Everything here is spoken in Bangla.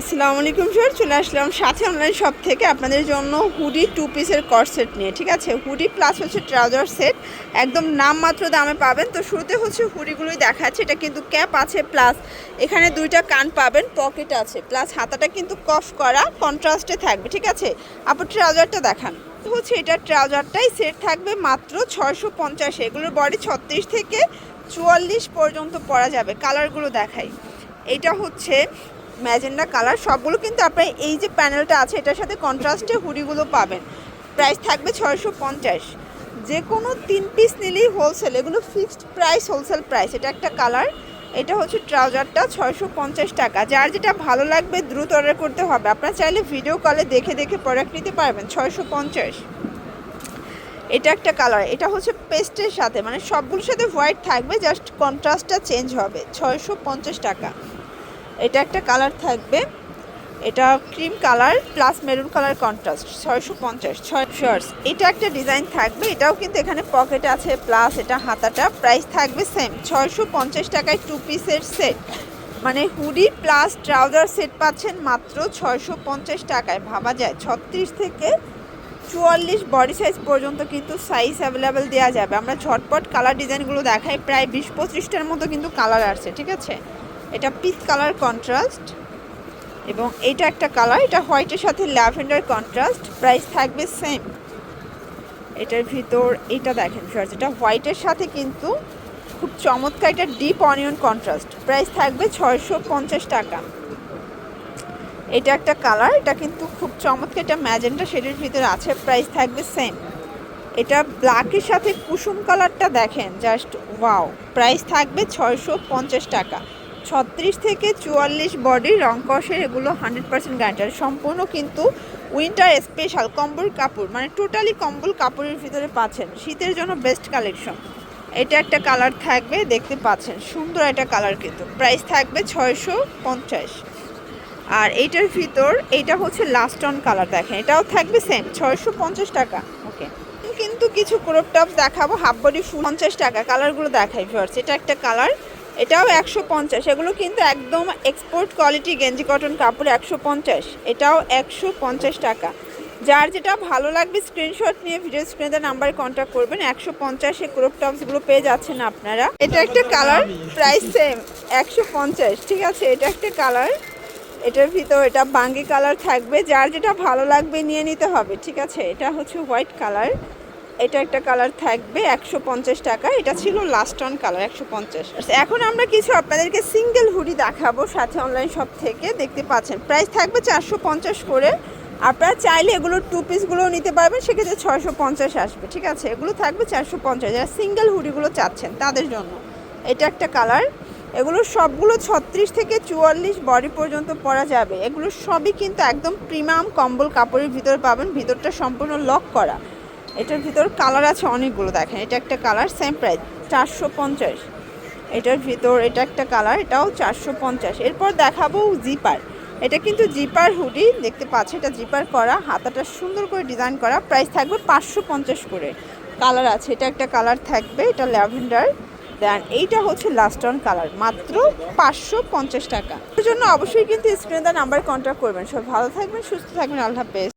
আসসালামু আলাইকুম স্যার চলে আসলাম সাথে অনলাইন শপ থেকে আপনাদের জন্য হুডি টু পিসের কট সেট নিয়ে, ঠিক আছে? হুডি প্লাস হচ্ছে ট্রাউজার সেট একদম নামমাত্র দামে পাবেন। তো শুরুতে হচ্ছে হুডিগুলোই দেখাচ্ছে, এটা কিন্তু ক্যাপ আছে প্লাস এখানে দুইটা কান পাবেন পকেট আছে প্লাস হাতাটা কিন্তু কফ করা কন্ট্রাস্টে থাকবে, ঠিক আছে? আপনার ট্রাউজারটা দেখান। হচ্ছে এটা ট্রাউজারটাই সেট থাকবে মাত্র ছয়শো পঞ্চাশ, এগুলোর বডি ছত্রিশ থেকে চুয়াল্লিশ পর্যন্ত পরা যাবে কালারগুলো দেখাই। এটা হচ্ছে ম্যাজেন্ডা কালার, সবগুলো কিন্তু আপনার এই যে প্যানেলটা আছে, এটার সাথে কন্ট্রাস্টে হুডিগুলো পাবেন। প্রাইস থাকবে ছয়শো পঞ্চাশ। যে কোনো তিন পিস নিলেই হোলসেল এগুলো ফিক্সড প্রাইস হোলসেল প্রাইস এটা একটা কালার, এটা হচ্ছে ট্রাউজারটা ছয়শো পঞ্চাশ টাকা। যার যেটা ভালো লাগবে দ্রুত অর্ডার করতে হবে। আপনারা চাইলে ভিডিও কলে দেখে দেখে প্রোডাক্ট নিতে পারবেন, ছয়শো পঞ্চাশ। এটা একটা কালার, এটা হচ্ছে পেস্টের সাথে মানে সবগুলোর সাথে হোয়াইট থাকবে জাস্ট কন্ট্রাস্টটা চেঞ্জ হবে, ছয়শো পঞ্চাশ টাকা। এটা একটা কালার থাকবে। এটা cream colour plus maroon colour contrast, ছয়শো পঞ্চাশ ছয় শর্টস এটা একটা ডিজাইন থাকবে, এটাও কিন্তু এখানে পকেট আছে, প্লাস এটা হাতাটা। প্রাইস থাকবে সেম, ছয়শো পঞ্চাশ টাকায় টু পিসের সেট মানে হুডি প্লাস ট্রাউজার সেট পাচ্ছেন মাত্র ছয়শো পঞ্চাশ টাকায়। ভাবা যায়, ছত্রিশ থেকে চুয়াল্লিশ বডি সাইজ পর্যন্ত কিন্তু সাইজ অ্যাভেলেবেল দেওয়া যাবে। আমরা ঝটপট কালার ডিজাইনগুলো দেখাই, প্রায় বিশ পঁচিশটার মতো কিন্তু কালার আসছে, ঠিক আছে? এটা পিস কালার কন্ট্রাস্ট এবং এটা একটা কালার, এটা হোয়াইটের সাথে ল্যাভেন্ডার কন্ট্রাস্ট, প্রাইস থাকবে সেম। এটার ভিতর, এটা দেখেন ফিয়ার্স এটা হোয়াইটের সাথে কিন্তু খুব চমৎকার এটা ডিপ অনিয়ন কন্ট্রাস্ট প্রাইস থাকবে ছয়শো পঞ্চাশ টাকা। এটা একটা কালার, এটা কিন্তু খুব চমৎকার এটা ম্যাজেন্টা শেডের ভিতরে আছে প্রাইস থাকবে সেম। এটা ব্ল্যাকের সাথে কুসুম কালারটা দেখেন জাস্ট ওয়াও প্রাইস থাকবে ছয়শো পঞ্চাশ টাকা। ছত্রিশ থেকে চুয়াল্লিশ বডি রং কষের এগুলো হান্ড্রেড পার্সেন্ট গ্যারান্টার সম্পূর্ণ কিন্তু উইন্টার স্পেশাল কম্বল কাপড় মানে টোটালি কম্বল কাপড়ের ভিতরে পাচ্ছেন। শীতের জন্য বেস্ট কালেকশন এটা একটা কালার থাকবে, দেখতে পাচ্ছেন। সুন্দর একটা কালার কিন্তু। প্রাইস থাকবে ছয়শো পঞ্চাশ। আর এইটার ভিতর এইটা হচ্ছে লাস্ট অন কালার দেখেন। এটাও থাকবে সেম ছয়শো পঞ্চাশ টাকা। ওকে কিন্তু কিছু ক্রপ টপ দেখাবো। হাফ বডি ফুল পঞ্চাশ টাকা। কালারগুলো দেখাই ভিউয়ার্স এটা একটা কালার এটাও একশো পঞ্চাশ। এগুলো কিন্তু একদম এক্সপোর্ট কোয়ালিটি গেঞ্জি কটন কাপড় একশো পঞ্চাশ। এটাও একশো পঞ্চাশ টাকা। যার যেটা ভালো লাগবে স্ক্রিনশট নিয়ে ভিডিও স্ক্রিনে নাম্বারে কন্ট্যাক্ট করবেন। একশো পঞ্চাশে ক্রপ টপসগুলো পেয়ে যাচ্ছেন আপনারা। এটা একটা কালার প্রাইস সেম একশো পঞ্চাশ, ঠিক আছে? এটা একটা কালার এটার ভিতর এটা বাঙ্গি কালার থাকবে। যার যেটা ভালো লাগবে নিয়ে নিতে হবে, ঠিক আছে? এটা হচ্ছে হোয়াইট কালার এটা একটা কালার থাকবে একশো পঞ্চাশ টাকা। এটা ছিল লাস্ট অন কালার একশো পঞ্চাশ। এখন আমরা কিছু আপনাদেরকে সিঙ্গেল হুডি দেখাবো সাথে অনলাইন শপ থেকে। দেখতে পাচ্ছেন প্রাইস থাকবে চারশো পঞ্চাশ করে। আপনারা চাইলে এগুলোর টু পিসগুলোও নিতে পারবেন, সেক্ষেত্রে ছয়শো পঞ্চাশ আসবে, ঠিক আছে? এগুলো থাকবে চারশো পঞ্চাশ। যারা সিঙ্গেল হুডিগুলো চাচ্ছেন তাদের জন্য এটা একটা কালার এগুলো সবগুলো ছত্রিশ থেকে চুয়াল্লিশ বডি পর্যন্ত পরা যাবে। এগুলো সবই কিন্তু একদম প্রিমিয়াম কম্বল কাপড়ের ভিতর পাবেন, ভিতরটা সম্পূর্ণ লক করা। এটার ভিতর কালার আছে অনেকগুলো, দেখেন, এটা একটা কালার সেম প্রাইস চারশো পঞ্চাশ। এটার ভিতর এটা একটা কালার এটাও চারশো পঞ্চাশ। এরপর দেখাবো জিপার এটা কিন্তু জিপার হুডি দেখতে পাচ্ছি, এটা জিপার করা, হাতাটা সুন্দর করে ডিজাইন করা প্রাইস থাকবে পাঁচশো পঞ্চাশ করে। কালার আছে, এটা একটা কালার থাকবে, এটা ল্যাভেন্ডার দেন এইটা হচ্ছে লাস্ট অন কালার মাত্র পাঁচশো পঞ্চাশ টাকা। এর জন্য অবশ্যই কিন্তু স্ক্রিনে নাম্বার কন্ট্যাক্ট করবেন। সব ভালো থাকবেন, সুস্থ থাকবেন, আল্লাহ হাফেজ।